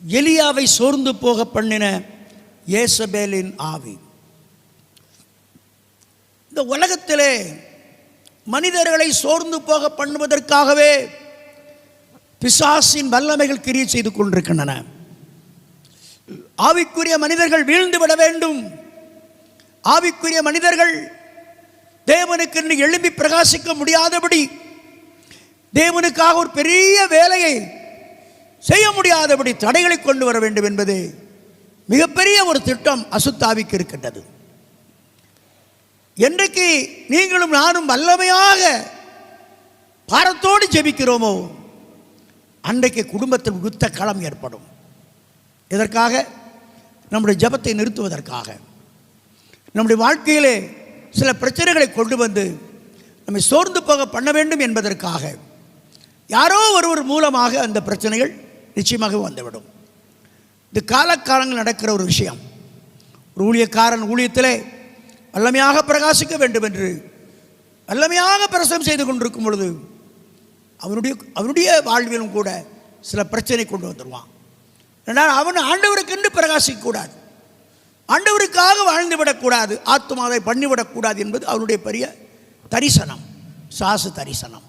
எலியாவை சோர்ந்து போக பண்ணின ஏசபேலின் ஆவி. இந்த உலகத்திலே மனிதர்களை சோர்ந்து போக பண்ணுவதற்காகவே பிசாசின் வல்லமைகள் கிரியை செய்து கொண்டிருக்கின்றன. ஆவிக்குரிய மனிதர்கள் வீழ்ந்து விட வேண்டும். ஆவிக்குரிய மனிதர்கள் தேவனுக்கு என்று எழும்பி பிரகாசிக்க முடியாதபடி தேவனுக்காக ஒரு பெரிய வேலையை செய்ய முடியாதபடி தடைகளை கொண்டு வர வேண்டும் என்பது மிகப்பெரிய ஒரு திட்டம் அசுத்தாவிக்கு இருக்கின்றது. என்றைக்கு நீங்களும் நானும் வல்லமையாக பாரத்தோடு ஜெபிக்கிறோமோ அன்றைக்கு குடும்பத்தில் யுத்த களம் ஏற்படும். இதற்காக நம்முடைய ஜெபத்தை நிறுத்துவதற்காக நம்முடைய வாழ்க்கையிலே சில பிரச்சனைகளை கொண்டு வந்து நம்மை சோர்ந்து போக பண்ண வேண்டும் என்பதற்காக யாரோ ஒருவர் மூலமாக அந்த பிரச்சனைகள் நிச்சயமாக வந்துவிடும். இது காலக்காலங்கள் நடக்கிற ஒரு விஷயம். ஒரு ஊழியக்காரன் ஊழியத்திலே வல்லமையாக பிரகாசிக்க வேண்டும் என்று வல்லமையாக பிரசவம் செய்து கொண்டிருக்கும் பொழுது அவனுடைய அவனுடைய வாழ்விலும் கூட சில பிரச்சனை கொண்டு வந்துடுவான் ஏன்னால் அவன் ஆண்டவருக்கென்று பிரகாசிக்கக்கூடாது ஆண்டவருக்காக வாழ்ந்து விடக்கூடாது ஆத்மாவை பண்ணிவிடக்கூடாது என்பது அவனுடைய பெரிய தரிசனம் சாசு தரிசனம்.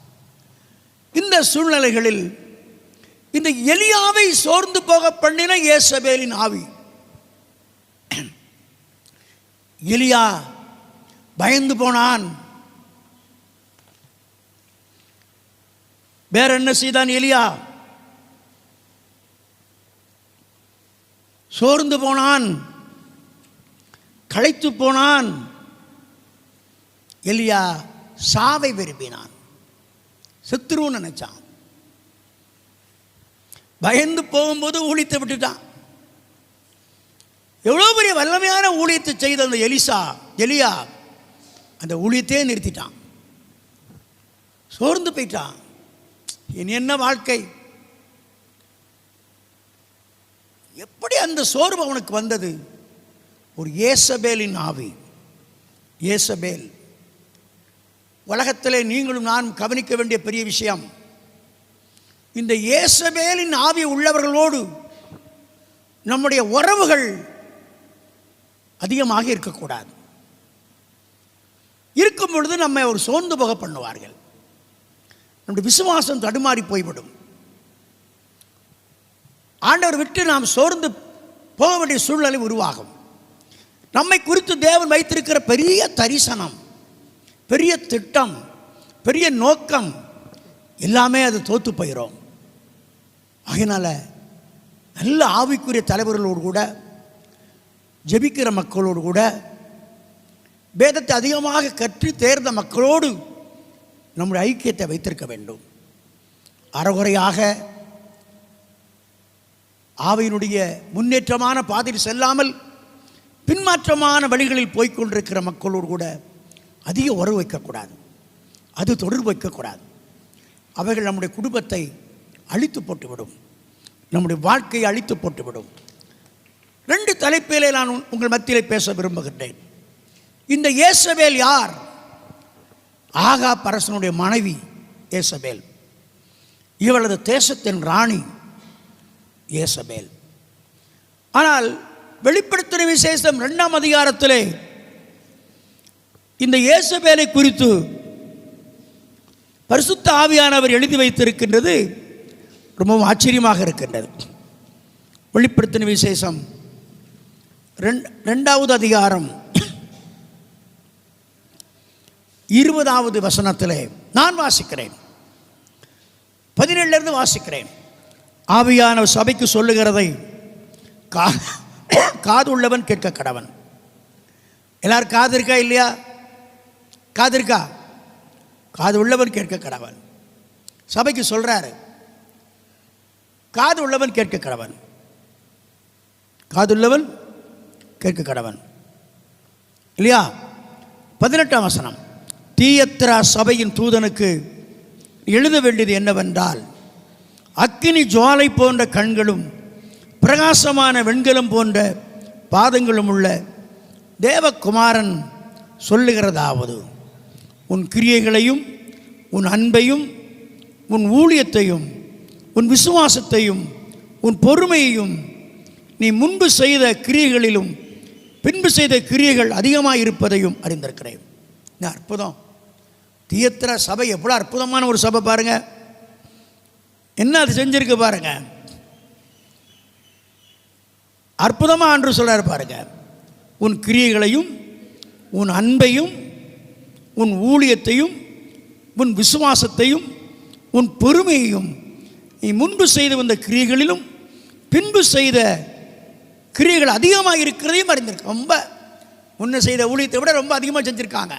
இந்த சூழ்நிலைகளில் இந்த எலியாவை சோர்ந்து போக பண்ணின ஏசபேலின் ஆவி. எலியா பயந்து போனான். வேற என்ன செய்தான் எலியா? சோர்ந்து போனான். களைத்து போனான். எலியா சாவை விரும்பினான். செத்துருன்னு நினைச்சான். பயந்து போகும்போது ஊழியத்தை விட்டுட்டான். எவ்வளோ பெரிய வல்லமையான ஊழியத்தை செய்த அந்த எலிசா எலியா அந்த ஊழியத்தையே நிறுத்திட்டான். சோர்ந்து போயிட்டான். இனி என்ன வாழ்க்கை? எப்படி அந்த சோர்வு அவனுக்கு வந்தது? ஒரு ஏசபேலின் ஆவி. ஏசபேல். உலகத்திலே நீங்களும் நான் கவனிக்க வேண்டிய பெரிய விஷயம். இந்த இயேசபேலின் ஆவி உள்ளவர்களோடு நம்முடைய உறவுகள் அதிகமாக இருக்கக்கூடாது. இருக்கும் பொழுது நம்மை ஒரு சோர்ந்து போக பண்ணுவார்கள். நம்முடைய விசுவாசம் தடுமாறி போய்விடும். ஆண்டவர் விட்டு நாம் சோர்ந்து போக வேண்டிய சூழ்நிலை உருவாகும். நம்மை குறித்து தேவன் வைத்திருக்கிற பெரிய தரிசனம் பெரிய திட்டம் பெரிய நோக்கம் எல்லாமே அது தோத்து போயிடும் அதனால் நல்ல ஆவிக்குரிய தலைவர்களோடு கூட ஜெபிக்கிற மக்களோடு கூட வேதத்தை அதிகமாக கற்று தேர்ந்த மக்களோடு நம்முடைய ஐக்கியத்தை வைத்திருக்க வேண்டும். அறகுறையாக ஆவையினுடைய முன்னேற்றமான பாதையில் செல்லாமல் பின்மாற்றமான வழிகளில் போய்கொண்டிருக்கிற மக்களோடு கூட அதிக உறவு வைக்கக்கூடாது. அது தொடர்பு வைக்கக்கூடாது. அவைகள் நம்முடைய குடும்பத்தை அழித்து போட்டுவிடும். நம்முடைய வாழ்க்கையை அழித்து போட்டுவிடும். ரெண்டு தலைப்பிலே நான் உங்கள் மத்தியிலே பேச விரும்புகின்றேன். இந்த இயேசபேல் யார்? ஆகா பரசனுடைய மனைவி இயேசபேல் இவளது தேசத்தின் ராணி இயேசபேல் ஆனால் வெளிப்படுத்தின விசேஷம் ரெண்டாம் அதிகாரத்திலே இந்த இயேசபேலை குறித்து பரிசுத்த ஆவியானவர் எழுதி வைத்திருக்கின்றது. ரொம்பவும் ஆச்சரியமாக இருக்கின்றது. வெளிப்படுத்தின விசேஷம். ரெண்- ரெண்டாவது அதிகாரம். இருபதாவது வசனத்திலே நான் வாசிக்கிறேன். பதினேழுலேருந்து வாசிக்கிறேன். ஆவியான சபைக்கு சொல்லுகிறதை கா காது உள்ளவன் கேட்க கடவன். எல்லாரும் காது இருக்கா இல்லையா? காது இருக்கா? காது உள்ளவன் கேட்க கடவன். சபைக்கு சொல்றாரு காது உள்ளவன் கேட்க கடவன் காதுள்ளவன் கேட்க கடவன் இல்லையா? பதினெட்டாம் வசனம். தீயத்திரா சபையின் தூதனுக்கு எழுத வேண்டியது என்னவென்றால் அக்கினி ஜுவாலை போன்ற கண்களும் பிரகாசமான வெண்கலம் போன்ற பாதங்களும் உள்ள தேவகுமாரன் சொல்லுகிறதாவது. உன் கிரியைகளையும் உன் அன்பையும் உன் ஊழியத்தையும் உன் விசுவாசத்தையும் உன் பொறுமையையும் நீ முன்பு செய்த கிரியைகளிலும் பின்பு செய்த கிரியைகள் அதிகமாக இருப்பதையும் அறிந்திருக்கிறேன். இந்த அற்புதம். தியத்திர சபை எவ்வளோ அற்புதமான ஒரு சபை பாருங்க. என்ன அது செஞ்சிருக்கு பாருங்க. அற்புதமாக அன்று சொல்கிறார் பாருங்க. உன் கிரியைகளையும் உன் அன்பையும் உன் ஊழியத்தையும் உன் விசுவாசத்தையும் உன் பொறுமையையும் நீ முன்பு செய்து வந்த கிரியைகளிலும் பின்பு செய்த கிரியைகள் அதிகமாக இருக்கிறதையும் அறிந்திருக்கு. ரொம்ப முன்ன செய்த ஊழியத்தை விட ரொம்ப அதிகமாக செஞ்சுருக்காங்க.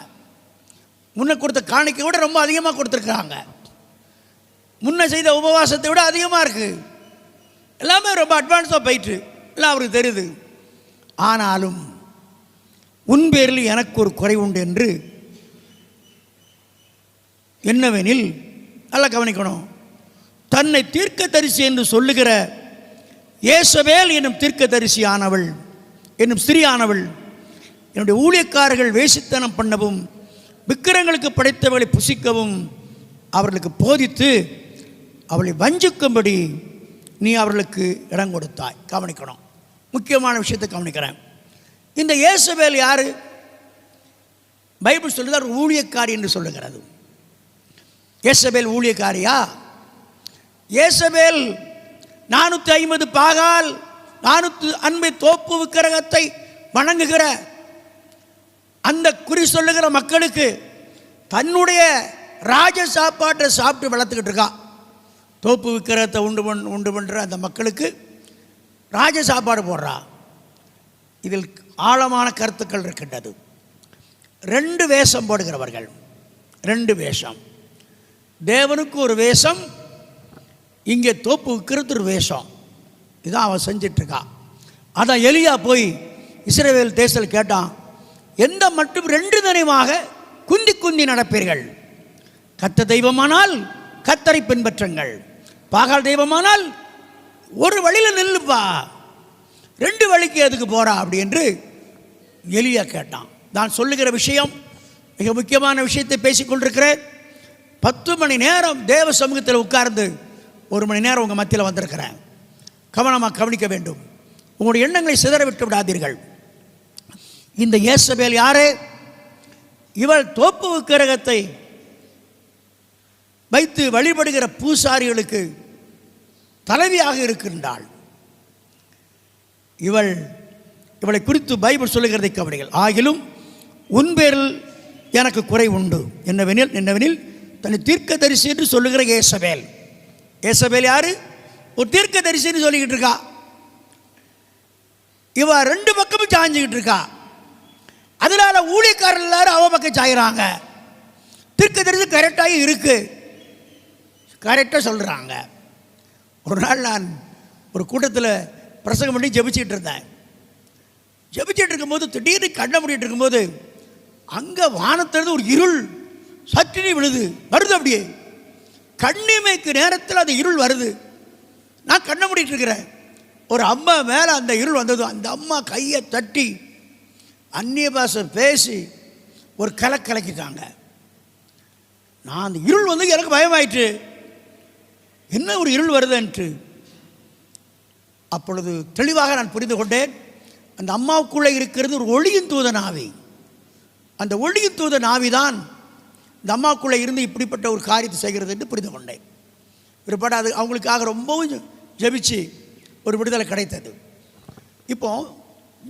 முன்ன கொடுத்த காணிக்கை விட ரொம்ப அதிகமாக கொடுத்துருக்காங்க முன்ன செய்த உபவாசத்தை விட அதிகமாக இருக்குது எல்லாமே ரொம்ப அட்வான்ஸாக போயிட்டு எல்லாம் அவருக்கு தெரியுது. ஆனாலும் உன் பேரில் எனக்கு ஒரு குறை உண்டு என்று என்னவெனில் நல்லா கவனிக்கணும். தன்னை தீர்க்கதரிசி என்று சொல்லுகிற இயேசவேல் என்னும் தீர்க்கதரிசி ஆனவள் என்னும் ஸ்திரியானவள் என்னுடைய ஊழியக்காரர்கள் வேசித்தனம் பண்ணவும் விக்கிரங்களுக்கு படைத்தவளை புசிக்கவும் அவர்களுக்கு போதித்து அவளை வஞ்சிக்கும்படி நீ அவர்களுக்கு இடம் கொடுத்தாய். கவனிக்கணும். முக்கியமான விஷயத்தை கவனிக்கிறேன். இந்த இயேசுவேல் யாரு? பைபிள் சொல்லுது அவர் ஊழியக்காரி என்று சொல்லுகிறது. இயேசபேல் ஊழியக்காரியா? இயேசபேல் நானூற்றி ஐம்பது பாகால் நானூற்று அன்பை தோப்பு விக்கிரகத்தை வணங்குகிற அந்த குறி சொல்லுகிற மக்களுக்கு தன்னுடைய ராஜ சாப்பாட்டை சாப்பிட்டு வளர்த்துக்கிட்டு இருக்கா. தோப்பு விக்கிரகத்தை உண்டு பண் உண்டு பண்ணுற அந்த மக்களுக்கு ராஜ சாப்பாடு போடுறா. இதில் ஆழமான கருத்துக்கள் இருக்கின்றது. ரெண்டு வேஷம் போடுகிறவர்கள். ரெண்டு வேஷம். தேவனுக்கு ஒரு வேஷம் இங்கே தோப்பு விற்கிறது வேஷம். இதான் அவன் செஞ்சிட்ருக்கா. அதான் எலியா போய் இஸ்ரேவேல் தேசத்தில் கேட்டான் எந்த மட்டும் ரெண்டு நினைவாக குந்தி குந்தி நடப்பீர்கள்? கத்த தெய்வமானால் கத்தரை பின்பற்றுங்கள். பாகால் தெய்வமானால் ஒரு வழியில் நில்லுப்பா ரெண்டு வழிக்கு எதுக்கு போறா? அப்படி என்று எலியா கேட்டான். நான் சொல்லுகிற விஷயம் மிக முக்கியமான விஷயத்தை பேசிக்கொண்டிருக்கிறேன் பத்து மணி நேரம் தேவ சமூகத்தில் உட்கார்ந்து ஒரு மணி நேரம் உங்கள் மத்தியில் வந்திருக்கிறேன். கவனமாக கவனிக்க வேண்டும். உங்களுடைய எண்ணங்களை சிதற விட்டு விடாதீர்கள். இந்த இயேசபேல் யாரு? இவள் தோப்பு கிரகத்தை வைத்து வழிபடுகிற பூசாரிகளுக்கு தலைவியாக இருக்கின்றாள். இவள் இவளை குறித்து பைபிள் சொல்லுகிறதை கவனிகள் ஆகிலும் உன் பேரில் எனக்கு குறை உண்டு. என்னவெனில் என்னவெனில் தன்னை தீர்க்க தரிசி என்று சொல்லுகிற இயேசபேல் ஏசபேல் யாரு? ஒரு தீர்க்கதரிசின்னு சொல்லிக்கிட்டு இருக்கா. இவ ரெண்டு பக்கமும் சாஞ்சிக்கிட்டு இருக்கா. அதனால ஊழியக்காரர் எல்லாரும் அவ பக்கம் சாயிறாங்க. தீர்க்கதரிசி கரெக்டாக இருக்கு. கரெக்டாக சொல்கிறாங்க ஒரு நாள் நான் ஒரு கூட்டத்தில் பிரசங்கம் பண்ணி ஜெபிச்சுட்டு இருந்தேன். ஜெபிச்சுட்டு இருக்கும்போது திடீர்னு கண்ணை முடிட்டு இருக்கும்போது அங்கே வானத்திலிருந்து ஒரு இருள் சட்டினி விழுது. வருது அப்படியே. கண்ணிமைக்கு நேரத்தில் அந்த இருள் வருது. நான் கண்ணை மூடிட்டு இருக்கிறேன். ஒரு அம்மா மேலே அந்த இருள் வந்தது. அந்த அம்மா கையை தட்டி அந்நிய பாஷை பேசி ஒரு கலை கலக்கிட்டாங்க. நான் அந்த இருள் வந்து எனக்கு பயமாயிட்டு என்ன ஒரு இருள் வருதுன்ட்டு. அப்பொழுது தெளிவாக நான் புரிந்து கொண்டேன். அந்த அம்மாவுக்குள்ளே இருக்கிறது ஒரு ஒளியின் தூத நாவி அந்த ஒளியின் தூத நாவி தான் இந்த அம்மாக்குள்ளே இருந்து இப்படிப்பட்ட ஒரு காரியத்தை செய்கிறது என்று புரிந்து கொண்டேன். பிற்பாடு அது அவங்களுக்காக ரொம்பவும் ஜெபிச்சு ஒரு விடுதலை கிடைத்தது. இப்போ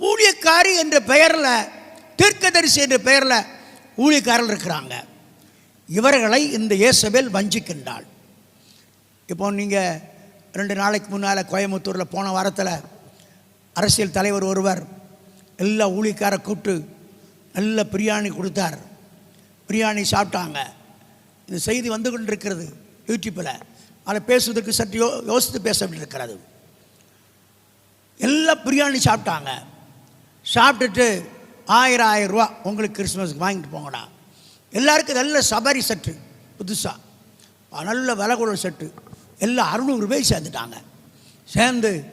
ஊழியக்காரி என்ற பெயரில் தீர்க்கதரிசி என்ற பெயரில் ஊழியக்காரர்கள் இருக்கிறாங்க. இவர்களை இந்த இயேசபேல் வஞ்சிக்கின்றாள். இப்போ நீங்கள் ரெண்டு நாளைக்கு முன்னால் கோயம்புத்தூரில் போன வாரத்தில் அரசியல் தலைவர் ஒருவர் எல்லா ஊழியக்காரை கூப்பிட்டு நல்ல பிரியாணி கொடுத்தார். பிரியாணி சாப்பிட்டாங்க. இந்த செய்தி வந்து கொண்டிருக்கிறது யூடியூப்பில். அதை பேசுவதற்கு சற்று யோ யோசித்து பேச வேண்டியிருக்கிறது. எல்லாம் பிரியாணி சாப்பிட்டாங்க. சாப்பிட்டுட்டு ஆயிரம் ஆயிரம் ரூபா உங்களுக்கு கிறிஸ்மஸ்க்கு வாங்கிட்டு போங்கடா எல்லாருக்கும் நல்ல சபரி செட்டு புதுசாக நல்ல விலை செட்டு. எல்லாம் அறுநூறு சேர்ந்துட்டாங்க. சேர்ந்து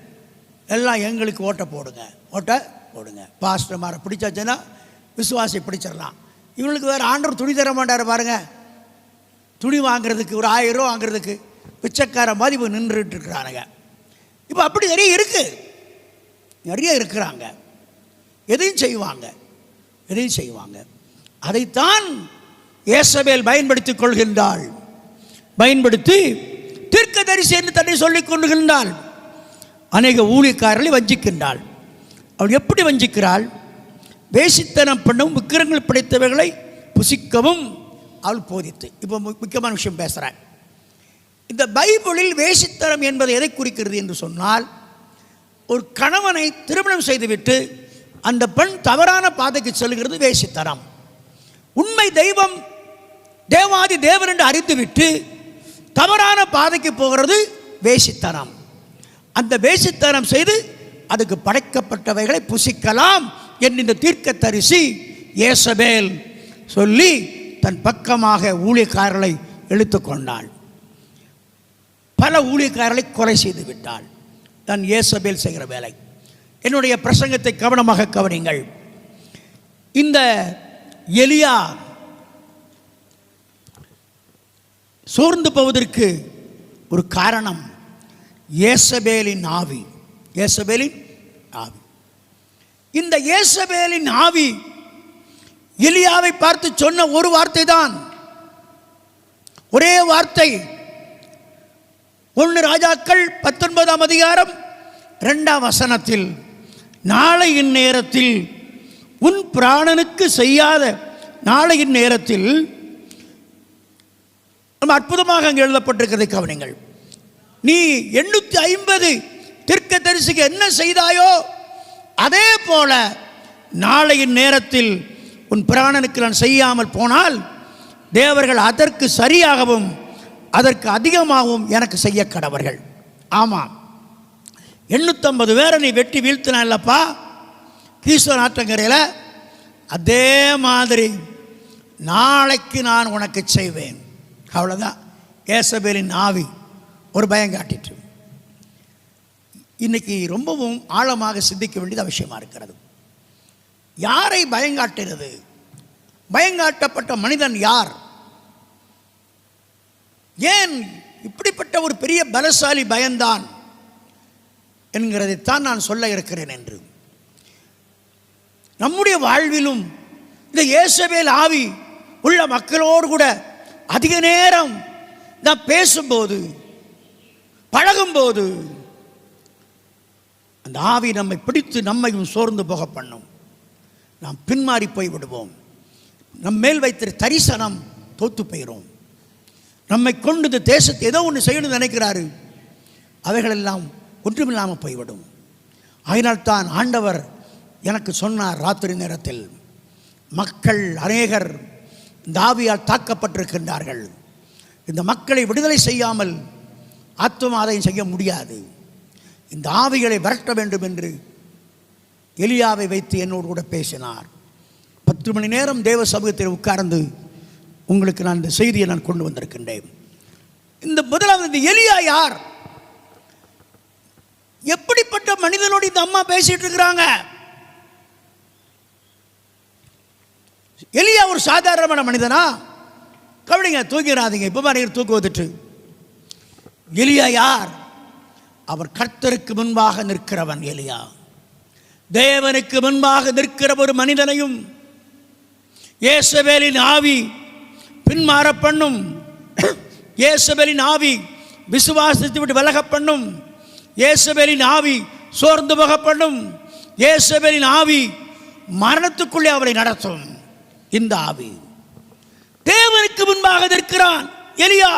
எல்லாம் எங்களுக்கு ஓட்டை போடுங்க. ஓட்டை போடுங்க. பாஸ்டர் மாரை பிடிச்சாச்சுன்னா விசுவாசி பிடிச்சிடலாம். இவங்களுக்கு வேறு ஆண்டவர் துணி தர மாட்டார் பாருங்க. துணி வாங்குறதுக்கு ஒரு ஆயிரம் ரூபா வாங்குறதுக்கு பிச்சைக்கார மாதிரி இப்போ நின்றுட்டு இருக்கிறானுங்க. இப்போ அப்படி நிறைய இருக்குது நிறைய இருக்கிறாங்க. எதையும் செய்வாங்க. எதையும் செய்வாங்க. அதைத்தான் ஏசபேல் பயன்படுத்திக் கொள்கின்றாள். பயன்படுத்தி தீர்க்கதரிசி என்று தன்னை சொல்லிக் கொள்கின்றாள். அநேக ஊழியக்காரர்களை வஞ்சிக்கின்றாள். அவள் எப்படி வஞ்சிக்கிறாள்? வேசித்தனம் பண்ணும் விக்கிரங்கள் படைத்தவர்களை புசிக்கவும் அவள் போதித்து. இப்போ மு- முக்கியமான விஷயம் பேசுகிறேன் இந்த பைபிளில் வேசித்தனம் என்பது எதை குறிக்கிறது என்று சொன்னால் ஒரு கணவனை திருமணம் செய்துவிட்டு அந்த பெண் தவறான பாதைக்கு செல்கிறது வேசித்தனம். உண்மை தெய்வம் தேவாதி தேவன் என்று அறிந்துவிட்டு தவறான பாதைக்கு போகிறது வேசித்தனம். அந்த வேசித்தனம் செய்து அதுக்கு படைக்கப்பட்டவைகளை புசிக்கலாம். என்று இந்த தீர்க்கதரிசி ஏசபேல் சொல்லி தன் பக்கமாக ஊழியக்காரர்களை இழுத்து கொண்டாள். பல ஊழியக்காரர்களை கொலை செய்து விட்டாள். தான் ஏசபேல் செய்கிற வேலை. என்னுடைய பிரசங்கத்தை கவனமாக கவனிங்கள். இந்த எலியா சோர்ந்து போவதற்கு ஒரு காரணம் ஏசபேலின் ஆவி. ஏசபேலின் ஆவி. இந்த இயேசபேலின் ஆவி எலியாவை பார்த்து சொன்ன ஒரு வார்த்தை தான் ஒரே வார்த்தை. ஒன்று ராஜாக்கள் பத்தொன்பதாம் அதிகாரம் ரெண்டாம் வசனத்தில் நாளை இந்நேரத்தில் உன் பிராணனுக்கு செய்யாத நாளை இந்நேரத்தில் ரொம்ப அற்புதமாக அங்கே எழுதப்பட்டிருக்கிறதை கவனிங்கள். நீ எண்ணூற்றி ஐம்பது தீர்க்க தரிசிக்கு என்ன செய்தாயோ அதே போல நாளையின் நேரத்தில் உன் பிராணனுக்கு நான் செய்யாமல் போனால் தேவர்கள் அதற்கு சரியாகவும் அதற்கு அதிகமாகவும் எனக்கு செய்ய கடவர்கள். ஆமாம். எண்ணூற்றம்பது பேரை நீ வெட்டி வீழ்த்தினா இல்லைப்பா கீஸ்வரன் ஆற்றங்கரையில்? அதே மாதிரி நாளைக்கு நான் உனக்கு செய்வேன். அவ்வளோதான் ஏசபேலின் ஆவி ஒரு பயம் காட்டிட்டு இன்னைக்கு ரொம்பவும் ஆழமாக சிந்திக்க வேண்டியது அவசியமாக இருக்கிறது. யாரை பயங்காட்டுகிறது? பயங்காட்டப்பட்ட மனிதன் யார்? ஏன் இப்படிப்பட்ட ஒரு பெரிய பலசாலி பயந்தான்? என்கிறதைத்தான் நான் சொல்ல இருக்கிறேன் என்று. நம்முடைய வாழ்விலும் இந்த இயேசவேல் ஆவி உள்ள மக்களோடு கூட அதிக நேரம் நான் பேசும்போது பழகும்போது அந்த ஆவி நம்மை பிடித்து நம்மையும் சோர்ந்து போக பண்ணும். நாம் பின்மாறி போய் விடுவோம் நம் மேல் வைத்திரு தரிசனம் தோத்து போயிடும் நம்மை கொண்டு இந்த தேசத்தை ஏதோ ஒன்று செய்யணும்னு நினைக்கிறாரு. அவைகளெல்லாம் ஒன்றுமில்லாமல் போய்விடும். அதனால்தான் ஆண்டவர் எனக்கு சொன்னார் ராத்திரி நேரத்தில் மக்கள் அநேகர் இந்த ஆவியால் தாக்கப்பட்டிருக்கின்றார்கள். இந்த மக்களை விடுதலை செய்யாமல் ஆத்மாதையும் செய்ய முடியாது. இந்த ஆவிகளை விரட்ட வேண்டும் என்று எலியாவை வைத்து என்னோடு கூட பேசினார். பத்து மணி நேரம் தேவ சமூகத்தில் உட்கார்ந்து உங்களுக்கு நான் இந்த செய்தியை நான் கொண்டு வந்திருக்கின்றேன். இந்த முதலாவது இந்த எலியா யார்? எப்படிப்பட்ட மனிதனோடு இந்த அம்மா பேசிட்டு இருக்கிறாங்க? எலியா ஒரு சாதாரணமான மனிதனா? கவனிங்க தூக்கிடாதீங்க இப்போ மாதிரி தூக்கு வந்துட்டு. எலியா யார்? அவர் கர்த்தருக்கு முன்பாக நிற்கிறவன் எலியா. தேவனுக்கு முன்பாக நிற்கிற ஒரு மனிதனையும் இயேசுவேலின் ஆவி பின்மாற பண்ணும். இயேசுவேலின் ஆவி விசுவாசத்தை விட்டு விலக பண்ணும். இயேசபேலின் ஆவி சோர்ந்து போக பண்ணும். இயேசபேலின் ஆவி மரணத்துக்குள்ளே அவரை நடத்தும். இந்த ஆவி. தேவனுக்கு முன்பாக நிற்கிறான் எலியா.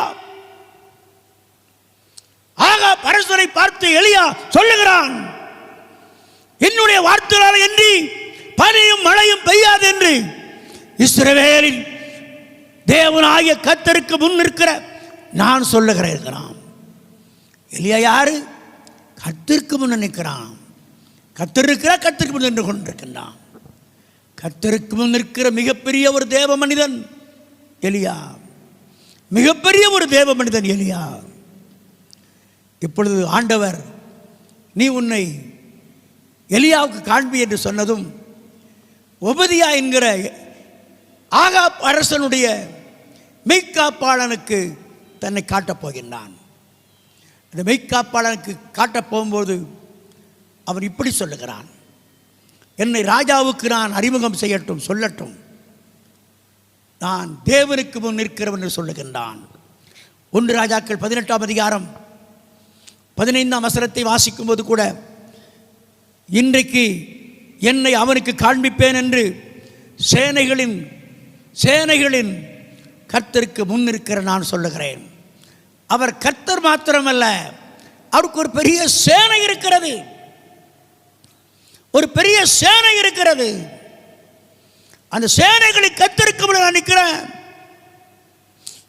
ஆகா பரசுரை பார்த்து எளியா சொல்லுகிறான் என்னுடைய வார்த்தையால் என்று பனியும் மழையும் பெய்யாது என்று இஸ்ரவேலின் தேவனாகிய கத்தருக்கு முன் நிற்கிற நான் சொல்லுகிறேன் இருக்கிறான் எலியா யாரு? கத்திற்கு முன் நிற்கிறான். கத்திருக்கிற கத்திற்கு முன் நின்று கொண்டிருக்கின்றான். கத்திற்கு முன் நிற்கிற மிகப்பெரிய ஒரு தேவ மனிதன் எலியா. மிகப்பெரிய ஒரு தேவ மனிதன் எலியா. இப்பொழுது ஆண்டவர் நீ உன்னை எலியாவுக்கு காண்பி என்று சொன்னதும் ஒபதியா என்கிற ஆகா அரசனுடைய மெய்க்காப்பாளனுக்கு தன்னை காட்டப் போகின்றான். இந்த மெய்க்காப்பாளனுக்கு காட்டப் போகும்போது அவர் இப்படி சொல்லுகிறான். என்னை ராஜாவுக்கு நான் அறிமுகம் செய்யட்டும் சொல்லட்டும். நான் தேவனுக்கு முன் நிற்கிறவன் என்று சொல்லுகின்றான். ஒன்று ராஜாக்கள் பதினெட்டாம் அதிகாரம் பதினைந்தாம் வசனத்தை வாசிக்கும்போது கூட இன்றைக்கு என்னை அவனுக்கு காண்பிப்பேன் என்று சேனைகளின் சேனைகளின் கர்த்தருக்கு முன்னிருக்கிற நான் சொல்லுகிறேன். அவர் கர்த்தர் மாத்திரமல்ல அவருக்கு ஒரு பெரிய சேனை இருக்கிறது. ஒரு பெரிய சேனை இருக்கிறது. அந்த சேனைகளை கத்திருக்க நான் நிற்கிறேன்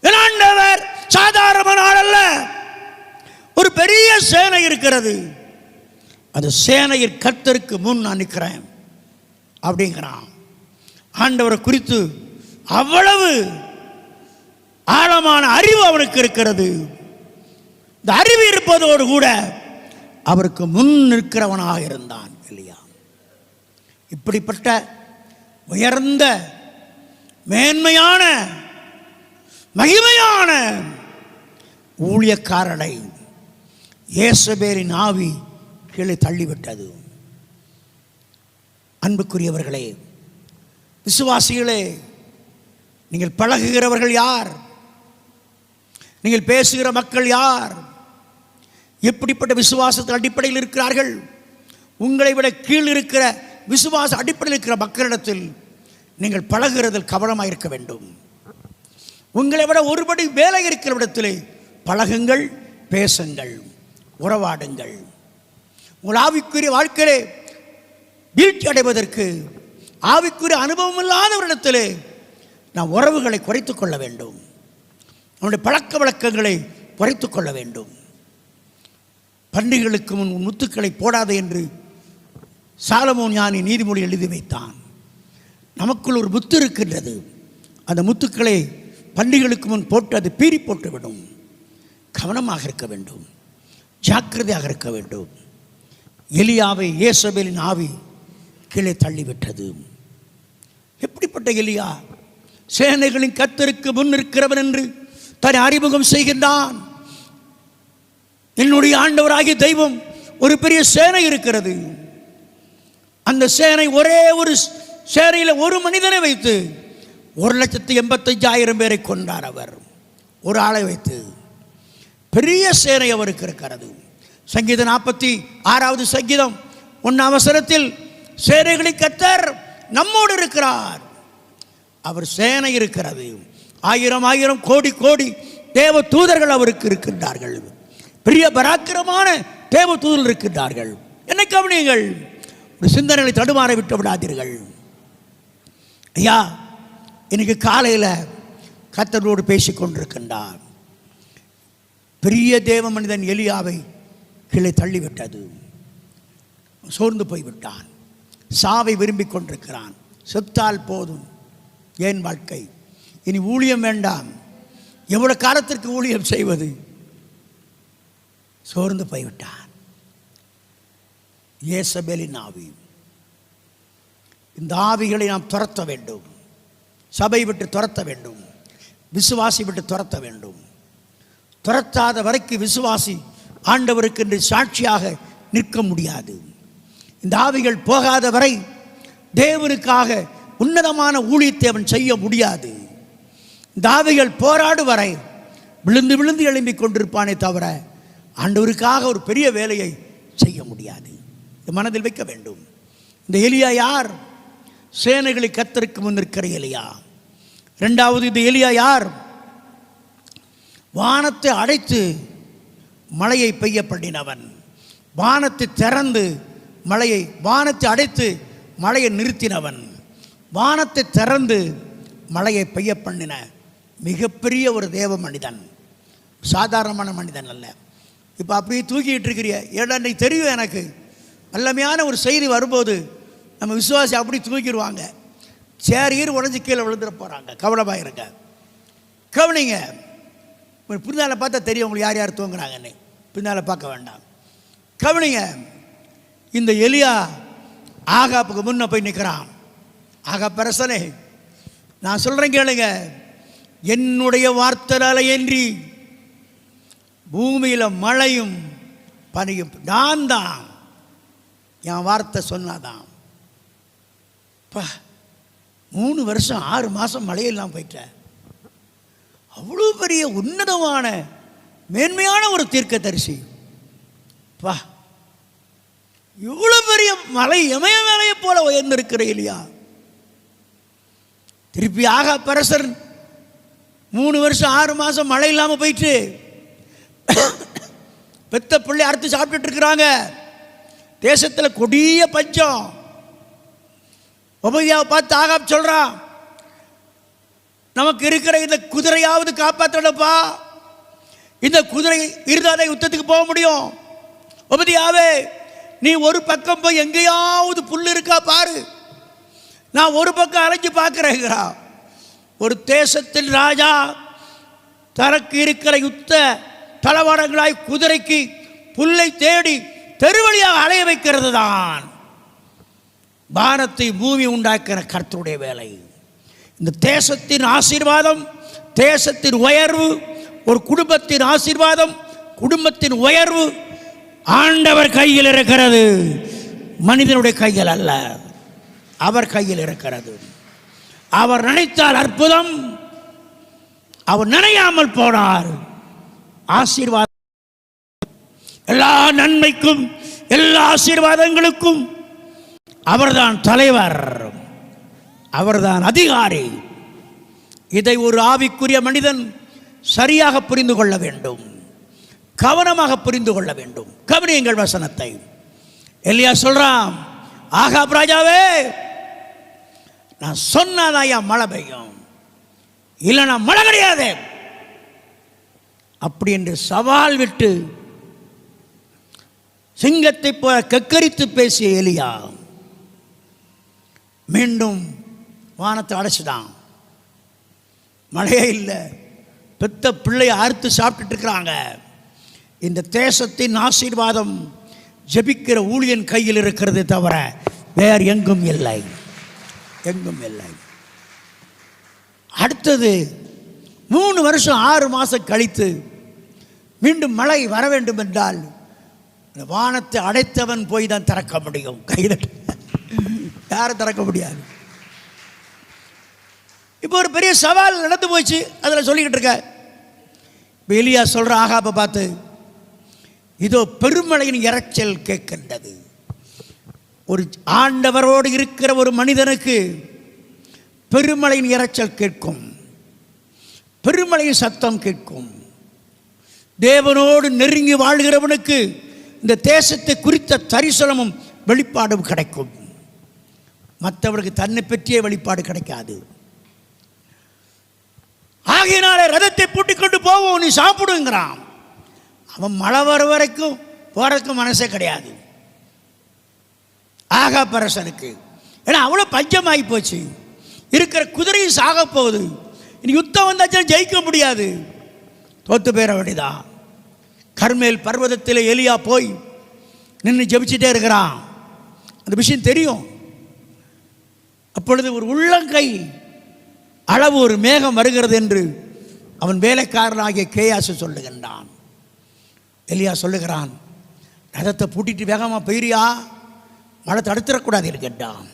என் ஆண்டவர் சாதாரணமான ஆள் அல்ல ஒரு பெரிய சேனை இருக்கிறது? அந்த சேனையின் கத்தருக்கு முன் நான் நிற்கிறேன். அப்படிங்கிறான். ஆண்டவரை குறித்து அவ்வளவு ஆழமான அறிவு அவனுக்கு இருக்கிறது. இந்த அறிவு இருப்பதோடு கூட அவருக்கு முன் நிற்கிறவனாக இருந்தான் இல்லையா? இப்படிப்பட்ட உயர்ந்த மேன்மையான மகிமையான ஊழியக்காரனை இயேசுபேரின் ஆவி கீழே தள்ளிவிட்டது. அன்புக்குரியவர்களே விசுவாசிகளே நீங்கள் பழகுகிறவர்கள் யார்? நீங்கள் பேசுகிற மக்கள் யார்? எப்படிப்பட்ட விசுவாசத்தின் அடிப்படையில் இருக்கிறார்கள்? உங்களை விட கீழ் இருக்கிற விசுவாச அடிப்படையில் இருக்கிற மக்களிடத்தில் நீங்கள் பழகுறதில் கவனமாக இருக்க வேண்டும். உங்களை விட ஒருபடி வேலை இருக்கிற இடத்திலே பழகுங்கள் பேசுங்கள். உறவாடுங்கள். உங்கள் ஆவிக்குரிய வாழ்க்கையிலே வீழ்ச்சி அடைவதற்கு ஆவிக்குரிய அனுபவம் இல்லாதவரிடத்திலே நாம் உறவுகளை குறைத்து கொள்ள வேண்டும். நம்முடைய பழக்க வழக்கங்களை குறைத்து கொள்ள வேண்டும். பண்டிகைகளுக்கு முன் உன் முத்துக்களை போடாதே என்று சாலமோன் ஞானி நீதிமொழி எழுதி வைத்தான். நமக்குள் ஒரு முத்து இருக்கின்றது. அந்த முத்துக்களை பண்டிகளுக்கு முன் போட்டு அது பீறி போட்டுவிடும். கவனமாக இருக்க வேண்டும். ஜாக்கிரதையாக இருக்க வேண்டும். எலியாவை இயேசபேலின் ஆவி கீழே தள்ளிவிட்டது. எப்படிப்பட்ட எலியா? சேனைகளின் கத்தருக்கு முன் இருக்கிறவன் என்று தன்னை அறிமுகம் செய்கின்றான். என்னுடைய ஆண்டவராகிய தெய்வம் ஒரு பெரிய சேனை இருக்கிறது. அந்த சேனை ஒரே ஒரு சேனையில் ஒரு மனிதனை வைத்து ஒரு லட்சத்து எண்பத்தஞ்சாயிரம் பேரை கொண்டார் அவர். ஒரு ஆளை வைத்து. பெரிய சேனை அவருக்கு இருக்கிறது. சங்கீதம் நாற்பத்தி ஆறாவது சங்கீதம். ஒன்று அவசரத்தில் சேனைகளை கத்தர் நம்மோடு இருக்கிறார். அவர் சேனை இருக்கிறது. ஆயிரம் ஆயிரம் கோடி கோடி தேவ தூதர்கள் அவருக்கு இருக்கின்றார்கள். பெரிய பராக்கிரமான தேவ தூதர்கள் இருக்கின்றார்கள். என்ன கவனியுங்கள். ஒரு சிந்தனைகளை தடுமாற விட்டு விடாதீர்கள். ஐயா இன்னைக்கு காலையில் கத்தரோடு பேசிக்கொண்டிருக்கின்றார். பெரிய தேவ மனிதன் எலியாவை கீழே தள்ளிவிட்டது. சோர்ந்து போய்விட்டான். சாவை விரும்பி கொண்டிருக்கிறான். செத்தால் போதும். ஏன் வாழ்க்கை? இனி ஊழியம் வேண்டாம். எவ்வளோ காலத்திற்கு ஊழியம் செய்வது? சோர்ந்து போய்விட்டான். ஏசபேலின் ஆவி. இந்த ஆவிகளை நாம் துரத்த வேண்டும். சபை விட்டு துரத்த வேண்டும். விசுவாசி விட்டு துரத்த வேண்டும். துரத்தாத வரைக்கும் விசுவாசி ஆண்டவருக்கு என்று சாட்சியாக நிற்க முடியாது. இந்த ஆவிகள் போகாத வரை தேவனுக்காக உன்னதமான ஊழியத்தை அவன் செய்ய முடியாது. இந்த ஆவிகள் போராடு வரை விழுந்து விழுந்து எழும்பிக் கொண்டிருப்பானே தவிர ஆண்டவருக்காக ஒரு பெரிய வேலையை செய்ய முடியாது. இது மனதில் வைக்க வேண்டும். இந்த எலியா யார்? சேனைகளை கத்தருக்கு வந்திருக்கிற எலியா. ரெண்டாவது இந்த எலியா யார்? வானத்தை அடைத்து மழையை பெய்ய பண்ணினவன் வானத்தை திறந்து மழையை வானத்தை அடைத்து மழையை நிறுத்தினவன். வானத்தை திறந்து மழையை பெய்ய பண்ணின மிகப்பெரிய ஒரு தேவ மனிதன். சாதாரணமான மனிதன் அல்ல. இப்போ அப்படியே தூக்கிட்டு இருக்கிறிய. ஏடா இன்னைக்கு தெரியும் எனக்கு. வல்லமையான ஒரு செய்தி வரும்போது நம்ம விசுவாசி அப்படி தூக்கிடுவாங்க. சேரீர் உடஞ்சி கீழே விழுந்துட போகிறாங்க கவனமாக இருக்க கவனிங்க. பின்னால் பார்த்தா தெரியும் உங்களுக்கு யார் யார் தூங்குறாங்கன்னு. பின்னால் பார்க்க வேண்டாம். கவனிங்க இந்த எலியா ஆகாப்புக்கு முன்னே போய் நிற்கிறான் ஆகா பரசனே நான் சொல்கிறேன் கேளுங்க. என்னுடைய வார்த்தையால் என்றி பூமியில் மழையும் பனியும் நான் தான். என் வார்த்தை சொன்னாதான். பா மூணு வருஷம் ஆறு மாதம் மழையெல்லாம் போயிட்டேன் அவ்வளோ பெரிய உன்னதமான மேன்மையான ஒரு தீர்க்க தரிசி பா இவ்வளோ பெரிய மலை இமயமலையை போல உயர்ந்திருக்கிற இல்லையா திருப்பி ஆகா பரசர் மூணு வருஷம் ஆறு மாதம் மழை இல்லாமல் போயிட்டு பெத்த பிள்ளை அறுத்து சாப்பிட்டுட்டு இருக்கிறாங்க தேசத்தில் கொடிய பஞ்சம். உபதியாவை பார்த்து ஆகாப் சொல்கிறான் நமக்கு இருக்கிற இந்த குதிரையாவது காப்பாற்றணுப்பா இந்த குதிரை இருந்தாலே யுத்தத்துக்கு போக முடியும். உபதியாவே நீ ஒரு பக்கம் போய் எங்கேயாவது புல் இருக்கா பாரு. நான் ஒரு பக்கம் அலைஞ்சு பார்க்குறேங்கிறா. ஒரு தேசத்தில் ராஜா தனக்கு இருக்கிற யுத்த தளவாடங்களாய் குதிரைக்கு புல்லை தேடி தெருவழியாக அலைய வைக்கிறது தான் வானத்தை பூமி உண்டாக்கிற கர்த்தருடைய வேலை. இந்த தேசத்தின் ஆசீர்வாதம் தேசத்தின் உயர்வு ஒரு குடும்பத்தின் ஆசீர்வாதம் குடும்பத்தின் உயர்வு ஆண்டவர் கையில் இருக்கிறது. மனிதனுடைய கையில் அல்ல அவர் கையில் இருக்கிறது. அவர் நினைத்தால் அற்புதம் அவர் நினையாமல் போனார். ஆசீர்வாதம் எல்லா நன்மைக்கும் எல்லா ஆசீர்வாதங்களுக்கும் அவர்தான் தலைவர். அவர்தான் அதிகாரி. இதை ஒரு ஆவிக்குரிய மனிதன் சரியாக புரிந்து கொள்ள வேண்டும். கவனமாக புரிந்து கொள்ள வேண்டும். கவனியுங்கள் வசனத்தை. எல்லியா சொல்றான் ஆகாப் ராஜாவே நான் சொன்னாதாயா மழை பெய்யும்? இல்லைனா மழை கிடையாது. அப்படி என்று சவால் விட்டு சிங்கத்தை போல கக்கரித்து பேசிய எலியா மீண்டும் வானத்தை அடைச்சிட்டான். மழையே இல்லை. பெத்த பிள்ளையை அறுத்து சாப்பிட்டுட்டு இருக்கிறாங்க. இந்த தேசத்தின் ஆசீர்வாதம் ஜெபிக்கிற ஊழியன் கையில் இருக்கிறது தவிர வேறு எங்கும் இல்லை. எங்கும் இல்லை. அடுத்தது மூணு வருஷம் ஆறு மாதம் கழித்து மீண்டும் மழை வர வேண்டும் என்றால் இந்த வானத்தை அடைத்தவன் போய் தான் திறக்க முடியும். கையில் யாரும் திறக்க முடியாது. இப்போ ஒரு பெரிய சவால் நடந்து போச்சு. அதில் சொல்லிக்கிட்டு இருக்க. இப்போ எலியா சொல்கிற ஆகாப்பை பார்த்து இதோ பெருமழையின் இரைச்சல் கேட்கின்றது. ஒரு ஆண்டவரோடு இருக்கிற ஒரு மனிதனுக்கு பெருமழையின் இரைச்சல் கேட்கும். பெருமழையின் சத்தம் கேட்கும். தேவனோடு நெருங்கி வாழ்கிறவனுக்கு இந்த தேசத்தை குறித்த தரிசனமும் வெளிப்பாடும் கிடைக்கும். மற்றவருக்கு தன்னை பற்றிய வெளிப்பாடு கிடைக்காது. ஆகையினாலே ரதத்தை பூட்டிக் கொண்டு போவோம் நீ சாப்பிடுங்கிறான். அவன் மழை வர வரைக்கும் போகிறதுக்கு மனசே கிடையாது. ஆகா பரசனுக்கு ஏன்னா அவ்வளோ பஞ்சமாகி போச்சு. இருக்கிற குதிரையும் சாக போகுது. இனி யுத்தம் வந்தாச்சும் ஜெயிக்க முடியாது. தோத்து போயிட வேண்டியதான் கர்மேல் பர்வதத்தில் எலியா போய் நின்று ஜெபிச்சுட்டே இருக்கிறான். அந்த விஷயம் தெரியும். அப்பொழுது ஒரு உள்ளங்கை அளவு ஒரு மேகம் வருகிறது என்று அவன் வேலைக்காரனாகிய கேயாசு சொல்லுகின்றான். எலியா சொல்லுகிறான் ரதத்தை பூட்டிட்டு வேகமாக போயிரியா? மழை தடுத்துடக்கூடாது இருக்கின்றான்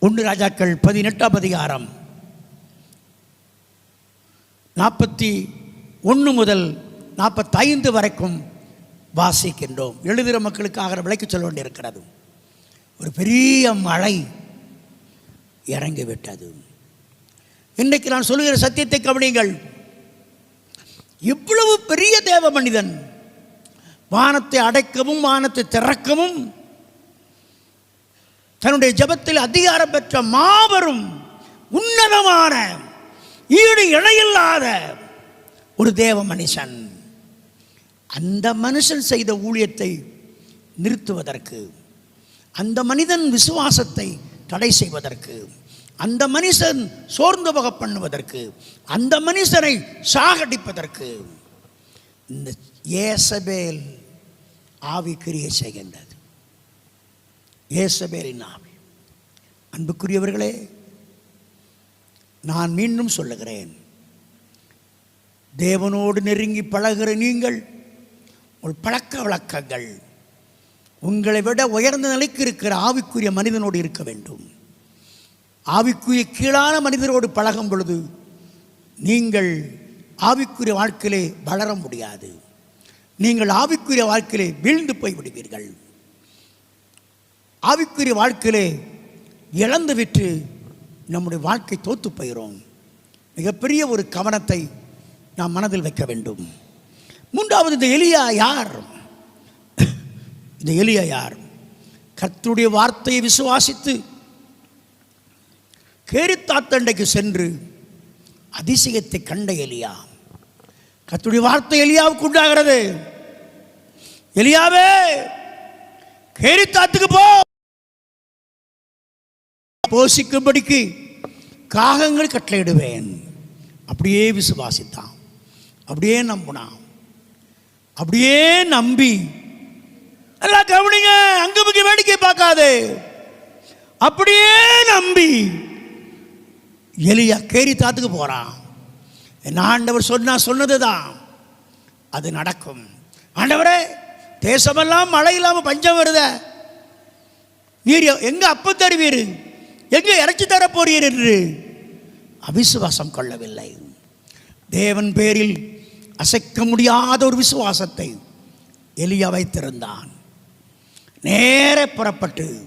ஒன்று ராஜாக்கள் பதினெட்டாம் அதிகாரம் நாற்பத்தி ஒன்று முதல் நாற்பத்தைந்து வரைக்கும் வாசிக்கின்றோம். எழுதுகிற மக்களுக்காக விலைக்கு சொல்ல வேண்டியிருக்கிறது. ஒரு பெரிய மழை இறங்கிவிட்டது. இன்றைக்கு நான் சொல்லுகிற சத்தியத்தை கவனிங்கள் இவ்வளவு பெரிய தேவ மனிதன் வானத்தை அடைக்கவும் வானத்தை திறக்கவும் தன்னுடைய ஜபத்தில் அதிகாரம் பெற்ற மாபெரும் உன்னதமான ஈடு இணையில்லாத ஒரு தேவ மனுஷன். அந்த மனுஷன் செய்த ஊழியத்தை நிறுத்துவதற்கு அந்த மனிதன் விசுவாசத்தை தடை செய்வதற்கு அந்த மனுஷன் சோர்ந்து போக பண்ணுவதற்கு அந்த மனுஷனை சாகடிப்பதற்கு இந்த ஏசபேல் ஆவி கிரியை செய்கின்றது. ஏசபேலின் ஆவி. அன்புக்குரியவர்களே நான் மீண்டும் சொல்லுகிறேன். தேவனோடு நெருங்கி பழகிற நீங்கள் உங்கள் பழக்க வழக்கங்கள் உங்களை விட உயர்ந்த நிலைக்கு இருக்கிற ஆவிக்குரிய மனிதனோடு இருக்க வேண்டும். ஆவிக்குரிய கீழான மனிதரோடு பழகும் பொழுது நீங்கள் ஆவிக்குரிய வாழ்க்கையிலே வளர முடியாது. நீங்கள் ஆவிக்குரிய வாழ்க்கையிலே வீழ்ந்து போய் விடுவீர்கள் ஆவிக்குரிய வாழ்க்கையிலே இழந்து விற்று நம்முடைய வாழ்க்கை தோத்து போயிடும் மிகப்பெரிய ஒரு கவனத்தை நாம் மனதில் வைக்க வேண்டும். மூன்றாவது இந்த எலியா யார்? இந்த எலியா யார்? கர்த்தருடைய வார்த்தையை விசுவாசித்து கேரித்தாத்தண்டைக்கு சென்று அதிசயத்தை கண்ட எலியா. கத்துடைய வார்த்தை எலியாவுக்கு உண்டாகிறது. எலியாவே கேரித்தாத்துக்கு போ. போஷிக்கும்படிக்கு காகங்கள் கட்டளையிடுவேன். அப்படியே விசுவாசித்தான். அப்படியே நம்பினான். அப்படியே நம்பி. எல்லாம் கவனிங்க அங்க வேடிக்கை பார்க்காது. அப்படியே நம்பி. எலியா கேரி தாத்துக்கு போகிறான் என் ஆண்டவர் சொன்னா சொன்னதுதான். அது நடக்கும். ஆண்டவரே தேசமெல்லாம் மழை இல்லாமல் பஞ்சம் வருத. நீர் எங்கே அப்போ தருவீர்? எங்கே இறைச்சி தர போறீர் என்று அவிசுவாசம் கொள்ளவில்லை. தேவன் பேரில் அசைக்க முடியாத ஒரு விசுவாசத்தை எலியா வைத்திருந்தான். நேர புறப்பட்டு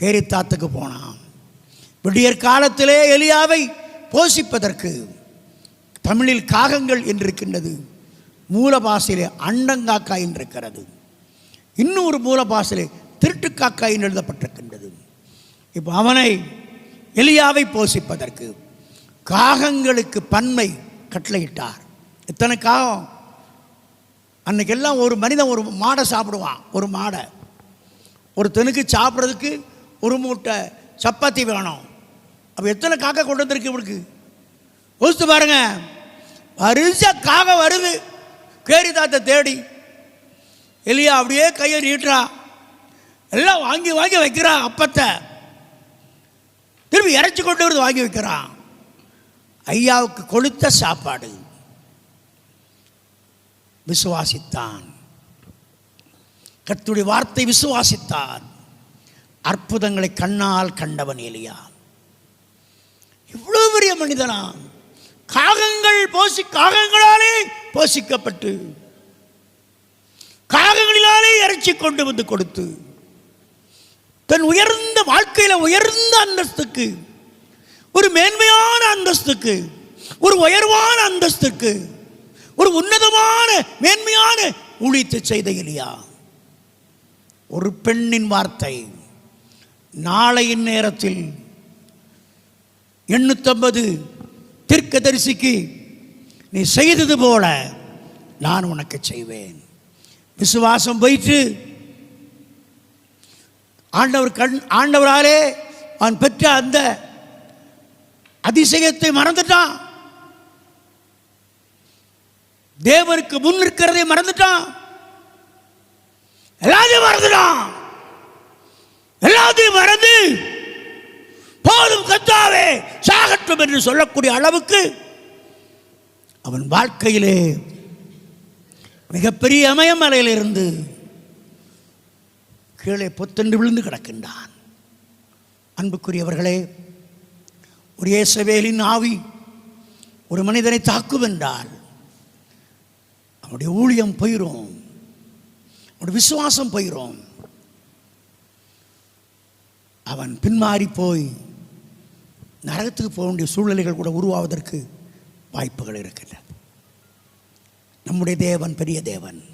கேரித்தாத்துக்கு போனான். விடியற் காலத்திலே எலியாவை போஷிப்பதற்கு தமிழில் காகங்கள் என்றிருக்கின்றது. மூல பாஷையிலே அண்டங்காக்காய் என்றிருக்கிறது. இன்னொரு மூல பாஷையிலே திருட்டுக்காக்காய் என்று எழுதப்பட்டிருக்கின்றது. இப்போ அவனை எலியாவை போஷிப்பதற்கு காகங்களுக்கு பன்மை கட்டளையிட்டார். எத்தனை காகம்? அன்னைக்கெல்லாம் ஒரு மனிதன் ஒரு மாடை சாப்பிடுவான் ஒரு மாடை. ஒரு தெனுக்கு சாப்பிட்றதுக்கு ஒரு மூட்டை சப்பாத்தி வேணும். அப்போ எத்தனை காக்கா கொண்டு வந்திருக்கு இவனுக்கு? யோசித்து பாருங்க. வரிசை காக வருது. கேரி தாத்தை தேடி. எலியா அப்படியே கையை நீட்டுறா. எல்லாம் வாங்கி வாங்கி வைக்கிறான் அப்பத்தை. திரும்பி இறைச்சி கொண்டு வந்து வாங்கி வைக்கிறான் ஐயாவுக்கு கொளுத்த சாப்பாடு. விசுவாசித்தான். கத்துடைய வார்த்தை விசுவாசித்தான். அற்புதங்களை கண்ணால் கண்டவன் எலியா. மனிதனா? காகங்கள் போசி காகங்களாலே போஷிக்கப்பட்டு காகங்களிலாலே இறைச்சி கொண்டு வந்து கொடுத்து தன் உயர்ந்த வாழ்க்கையில உயர்ந்த அந்தஸ்துக்கு ஒரு மேன்மையான அந்தஸ்துக்கு ஒரு உயர்வான அந்தஸ்துக்கு ஒரு உன்னதமான மேன்மையான ஊழித்து செய்த இல்லையா ஒரு பெண்ணின் வார்த்தை நாளையின் நேரத்தில் எண்ணூத்தம்பது தீர்க்கதரிசிக்கு நீ செய்தது போல நான் உனக்கு செய்வேன். விசுவாசம் போயிற்று ஆண்டவர் கண் ஆண்டவராலே அவன் பெற்ற அந்த அதிசயத்தை மறந்துட்டான். தேவனுக்கு முன் இருக்கிறதை மறந்துட்டான். எல்லாத்தையும் மறந்துட்டான் எல்லாத்தையும் மறந்து போதும் கத்தாவே மாற்றம் என்று சொல்லக்கூடிய அளவுக்கு அவன் வாழ்க்கையிலே மிகப்பெரிய அமயமலையிலிருந்து கீழே பொத்தென்று விழுந்து கிடக்கின்றான். அன்புக்குரியவர்களே ஒரு இயேசவேலின் ஆவி ஒரு மனிதனை தாக்குவென்றால் அவனுடைய ஊழியம் போயிரும் அவனுடைய விசுவாசம் போயிரும். அவன் பின்மாறி போய் நரகத்துக்கு போக வேண்டிய சூழ்நிலைகள் கூட உருவாவதற்கு வாய்ப்புகள் இருக்கின்றன. நம்முடைய தேவன் பெரிய தேவன்.